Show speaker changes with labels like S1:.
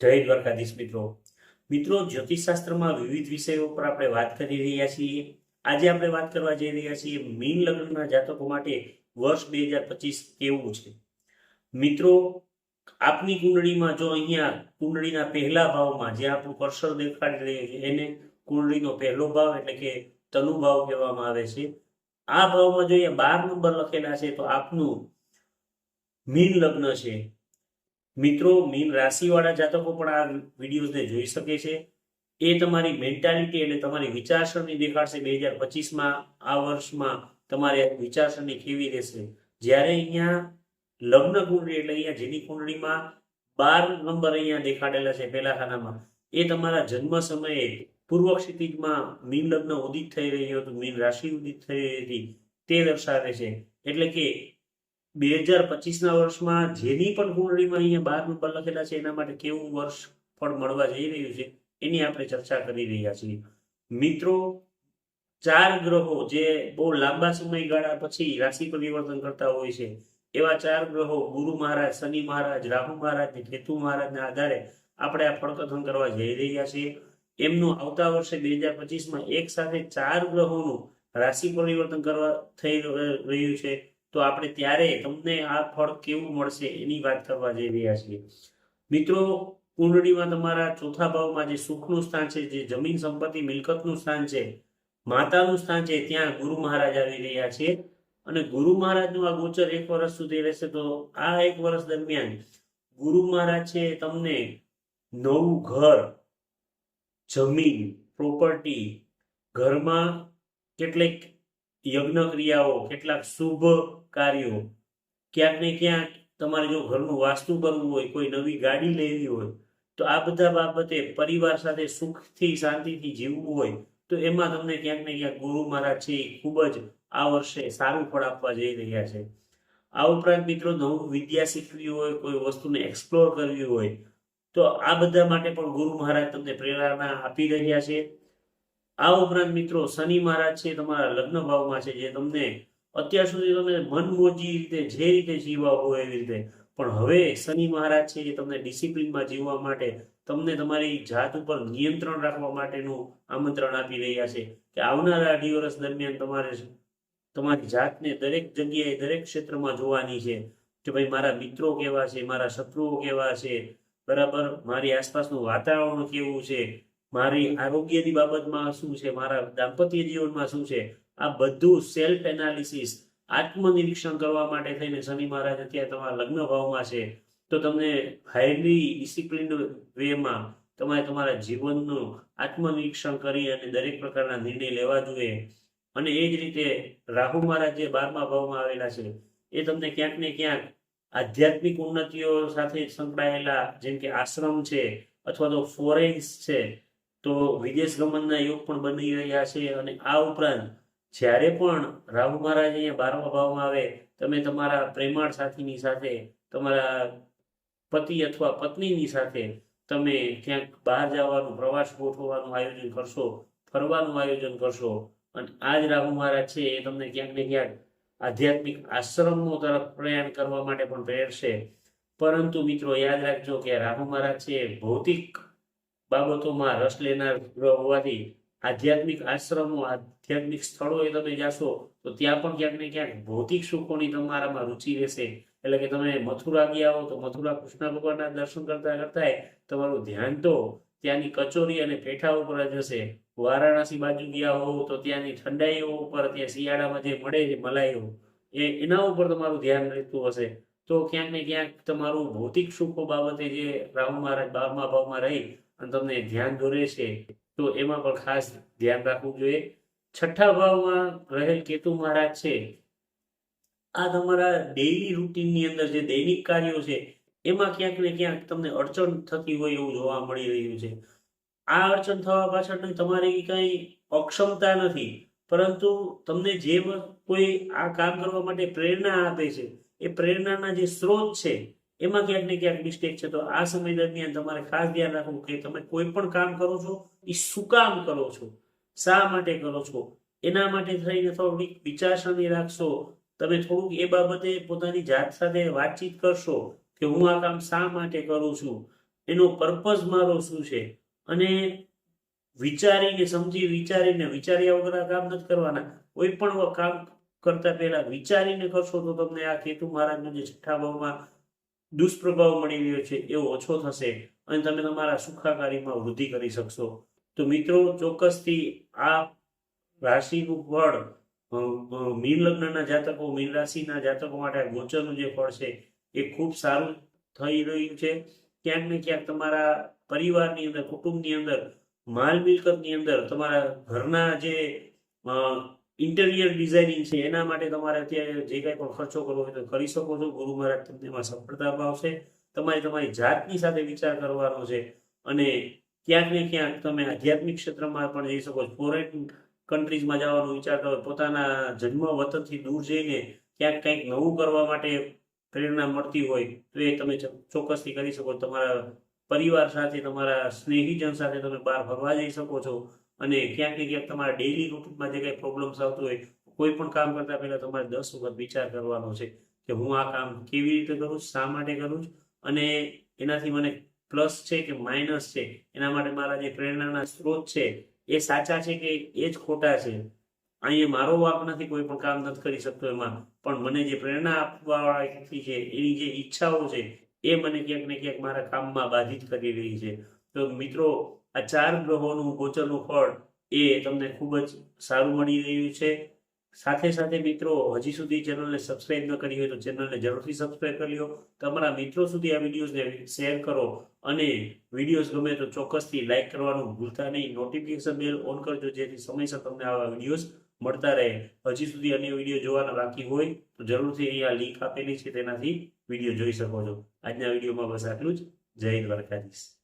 S1: જય દ્વારકાધીશ મિત્રો. મિત્રો, જ્યોતિષશાસ્ત્રમાં વિવિધ વિષયો પર આપણે વાત કરી રહ્યા છીએ. આજે આપણે વાત કરવા જઈ રહ્યા છીએ મીન લગ્નના જાતકો માટે વર્ષ બે હજાર પચીસ કેવું છે? મિત્રો, આપની કુંડળીમાં જો અહીંયા કુંડળીના પહેલા ભાવમાં જે આપણું કર્સર દેખાડી રહ્યું છે, એને કુંડળીનો પહેલો ભાવ એટલે કે તનુ ભાવ કહેવામાં આવે છે. આ ભાવમાં જો અહીંયા બાર નંબર લખેલા છે, તો આપનું મીન લગ્ન છે. મિત્રો, મીન રાશિવાળા જાતકો પણ આ વિડીયોઝને જોઈ શકે છે. એ તમારી મેન્ટાલિટી એટલે તમારી વિચારસરણી દેખાડશે. બે હજાર પચીસમાં આ વર્ષમાં તમારે વિચારસરણી કેવી રહેશે? જ્યારે અહીંયા લગ્ન કુંડળી એટલે અહીંયા જેની કુંડળીમાં બાર નંબર અહીંયા દેખાડેલા છે પહેલા ખાનામાં. એ તમારા જન્મ સમયે પૂર્વ ક્ષિતિજમાં મીન લગ્ન ઉદિત થઈ રહ્યું હતું. મીન રાશિ ઉદિત થઈ રહી હતી. તે દર્શાવે છે. એટલે કે બે હજાર પચીસના વર્ષમાં જેની પણ કુંડળીમાં અહીંયા બાર નંબર લખેલા છે, એના માટે કેવું વર્ષ ફળ મળવા જઈ રહ્યું છે, એની આપણે ચર્ચા કરી રહ્યા છીએ. મિત્રો, ચાર ગ્રહો જે બહુ લાંબા સમયગાળા પછી રાશિ પરિવર્તન કરતા હોય છે, એવા ચાર ગ્રહો ગુરુ મહારાજ, શનિ મહારાજ, રાહુ મહારાજ ને કેતુ મહારાજના આધારે આપણે આ ફળકથન કરવા જઈ રહ્યા છીએ. એમનું આવતા વર્ષે બે હજાર પચીસમાં એક સાથે ચાર ગ્રહોનું રાશિ પરિવર્તન કરવા થઈ રહ્યું છે. તો આપણે ત્યારે તમને આ ફળ કેવું મળશે એની વાત કરવા જઈ રહ્યા છીએ. મિત્રો, કુંડળીમાં તમારા ચોથા ભાવમાં જે સુખનું સ્થાન છે, જે જમીન સંપત્તિ, મિલકતનું સ્થાન છે, માતાનું સ્થાન છે, ત્યાં ગુરુ મહારાજ આવી રહ્યા છે. અને ગુરુ મહારાજનું આ ગોચર એક વર્ષ સુધી રહેશે તો આ એક વર્ષ દરમિયાન ગુરુ મહારાજ છે તમને નવું ઘર, જમીન પ્રોપર્ટી ઘરમાં કેટલીક યજ્ઞ ક્રિયાઓ કેટલાક શુભ કાર્યો. ક્યાંક ને ક્યાંક તમારે જો ઘરનું વાસ્તુ કરવું હોય, કોઈ નવી ગાડી લેવી હોય, તો આ બધા બાબતે પરિવાર સાથે સુખથી, શાંતિથી જીવવું હોય, તો એમાં તમને ક્યાંક ને ક્યાંક ગુરુ મહારાજ છે ખૂબ જ આ વર્ષે સારું ફળ આપવા જઈ રહ્યા છે. આ ઉપરાંત મિત્રો નવું વિદ્યા શીખવી હોય, કોઈ વસ્તુને એક્સપ્લોર કરવી હોય, તો આ બધા માટે પણ ગુરુ મહારાજ તમને પ્રેરણા આપી રહ્યા છે. આ ઉપરાંત મિત્રો શનિ મહારાજ છે તમારા લગ્ન ભાવમાં છે, જે તમને અત્યાર સુધી તમે મનમોજી રીતે, જે રીતે જીવવા હોય એવી રીતે. પણ હવે શનિ મહારાજ છે એ તમને ડિસિપ્લિનમાં જીવવા માટે, તમને તમારી જાત ઉપર નિયંત્રણ રાખવા માટેનું આમંત્રણ આપી રહ્યા છે કે આવનારા અઢી વર્ષ દરમિયાન તમારે તમારી જાતને દરેક જગ્યાએ, દરેક ક્ષેત્રમાં જોવાની છે કે ભાઈ મારા મિત્રો કેવા છે, મારા શત્રુઓ કેવા છે. બરાબર? મારી આસપાસનું વાતાવરણ કેવું છે? મારી આરોગ્યની બાબતમાં શું છે? મારા દાંપત્ય જીવનમાં શું છે? આ બધું સેલ્ફ એનાલિસિસ આત્મનિરીક્ષણ કરવા માટે થઈને શનિ મહારાજ અત્યારે તમારા લગ્ન ભાવમાં છે, તો તમને હાઈલી ડિસિપ્લિન વેમાં તમારે તમારા જીવનનું આત્મનિરીક્ષણ કરી અને દરેક પ્રકારના નિર્ણય લેવા જોઈએ. અને એ જ રીતે રાહુ મહારાજ જે બારમા ભાવમાં આવેલા છે, એ તમને ક્યાંક ને ક્યાંક આધ્યાત્મિક ઉન્નતિઓ સાથે સંકળાયેલા, જેમ કે આશ્રમ છે, અથવા તો ફોરેન્સ છે, તો વિદેશ ગમનના યોગ પણ બની રહ્યા છે અને આ ઉપરાંત જ્યારે પણ રાહુ મહારાજ અહીંયા બારમા ભાવમાં આવે, તમે તમારા પ્રેમાળ સાથીની સાથે, તમારા પતિ અથવા પત્નીની સાથે તમે ક્યાંક બહાર જવાનું, પ્રવાસ ગોઠવવાનું આયોજન કરશો, ફરવાનું આયોજન કરશો, અને આ જ રાહુ મહારાજ છે એ તમને ક્યાંક ને ક્યાંક આધ્યાત્મિક આશ્રમો તરફ પ્રયાણ કરવા માટે પણ પ્રેરશે. પરંતુ મિત્રો, યાદ રાખજો કે રાહુ મહારાજ છે ભૌતિક બાબતોમાં રસ લેનાર ગ્રહ હોવાથી આધ્યાત્મિક આશ્રમો, આધ્યાત્મિક સ્થળોએ તમે જાશો, તો ત્યાં પણ ક્યાંક ને ક્યાંક ભૌતિક સુખોની તમારામાં રુચિ રહેશે. એટલે કે તમે મથુરા ગયા હો, તો મથુરા કૃષ્ણ ભગવાનના દર્શન કરતા કરતા તમારું ધ્યાન તો ત્યાંની કચોરી અને પેઠા ઉપર જ હશે. વારાણસી બાજુ ગયા હોવ તો ત્યાંની ઠંડાઈઓ ઉપર ત્યાં શિયાળામાં જે મળે છે, મલાઈઓ, એ એના ઉપર તમારું ધ્યાન રહેતું હશે. તો ક્યાંક ને ક્યાંક તમારું ભૌતિક સુખો બાબતે જે રાહુ મહારાજ બારમા ભાવમાં રહી અને તમને ધ્યાન દોરે છે. તો એમાં પણ ખાસ ધ્યાન રાખવું જોઈએ. છઠ્ઠા ભાવમાં રહેલ કેતુ મહારાજ છે, આ તમારા ડેઈલી રૂટીનની અંદર જે દૈનિક કાર્યો છે, એમાં ક્યાંક ને ક્યાંક તમને અડચણ થતી હોય એવું જોવા મળી રહ્યું છે. આ અડચણ થવા પાછળની તમારી કઈ અક્ષમતા નથી, પરંતુ તમને જે કોઈ આ કામ કરવા માટે પ્રેરણા આપે છે, એ પ્રેરણાના જે સ્ત્રોત છે એમાં ક્યાંક ને ક્યાંક મિસ્ટેક છે. તો આ સમય દરમિયાન તમારે ખાસ ધ્યાન રાખવું કે તમે કોઈ પણ કામ કરો છો એ શું કામ કરો છો, શા માટે કરો છો, એના માટે થઈને થોડીક વિચારસરણી રાખશો. તમે થોડુંક એ બાબતે પોતાની જાત સાથે વાતચીત કરશો કે હું આ કામ શા માટે કરું છું. એનો પર્પઝ મારો શું છે? અને વિચારીને સમજી વિચારીને વિચાર્યા વગર આ કામ નથી કરવાના. કોઈ પણ કામ કરતા પહેલા વિચારીને કરશો તો તમને આ કેતુ મહારાજનો જે છઠ્ઠા ભાવમાં દુષ્પ્રભાવ મળી રહ્યો છે, એવો ઓછો થશે અને તમે તમારા સુખાકારીમાં વૃદ્ધિ કરી શકશો. તો મિત્રો, ચોક્કસથી આ રાશિનું ફળ મીન લગ્નના જાતકો, મીન રાશિના જાતકો માટે ગોચરનું જે ફળ છે, એ ખૂબ સારું થઈ રહ્યું છે. ક્યાંક ને ક્યાંક તમારા પરિવારની અંદર, કુટુંબની અંદર, માલ મિલકતની અંદર, તમારા ઘરના જે ઇન્ટેરિયર ડિઝાઇનિંગ છે. એના માટે તમારે અત્યારે જે કાંઈ પણ ખર્ચો કરવો હોય તો કરી શકો છો. ગુરુ મહારાજ તમને એમાં સફળતા અપાવશે તમારે તમારી જાતની સાથે વિચાર કરવાનો છે અને ક્યાંક ને ક્યાંક તમે આધ્યાત્મિક ક્ષેત્રમાં પણ જઈ શકો છો. ફોરેન કન્ટ્રીઝમાં જવાનું વિચારતા હોય પોતાના જન્મ વતનથી દૂર જઈને ક્યાંક કંઈક નવું કરવા માટે પ્રેરણા મળતી હોય તો એ તમે ચોક્કસથી કરી શકો. તમારા પરિવાર સાથે, તમારા સ્નેહીજન સાથે તમે બહાર ફરવા જઈ શકો છો. અને ક્યાંક ને ક્યાંક તમારા ડેઇલી રૂટીનમાં જે કંઈ પ્રોબ્લેમ્સ આવતો હોય, કોઈ પણ કામ કરતા પહેલાં તમારે દસ વખત વિચાર કરવાનો છે કે હું આ કામ કેવી રીતે કરું શા માટે કરું છું? અને એનાથી મને પ્લસ છે કે માઇનસ છે? એના માટે મારા જે પ્રેરણાના સ્ત્રોત છે, એ સાચા છે કે એ જ ખોટા છે? અહીંયા મારો વાપ નથી કોઈ પણ કામ નથી કરી શકતો એમાં, પણ મને જે પ્રેરણા વ્યક્તિ છે, એની જે ઈચ્છાઓ છે, એ મને ક્યાંક ને ક્યાંક મારા કામમાં બાધિત કરી રહી છે. તો મિત્રો આ ચાર ગ્રહોનું ગોચરનું ફળ એ તમને ખૂબ જ સારું મળી રહ્યું છે. સાથે સાથે મિત્રો, હજી સુધી ચેનલને સબસ્ક્રાઇબ ન કરી હોય તો ચેનલને જરૂરથી સબસ્ક્રાઇબ કરી લો. તમારા મિત્રો સુધી આ વિડીયોઝને શેર કરો અને વિડીયોઝ ગમે તો ચોક્કસથી લાઇક કરવાનું ભૂલતા નહીં. નોટિફિકેશન બેલ ઓન કરજો, જેથી સમયસર તમને આવા વિડીયોઝ મળતા રહે. હજી સુધી અન્ય વીડિયો જોવાના બાકી હોય તો જરૂરથી અહીંયા લિંક આપેલી છે, તેનાથી વીડિયો જોઈ શકો છો. આજના વિડીયોમાં બસ આટલું જ. જય દ્વારકાધીશ.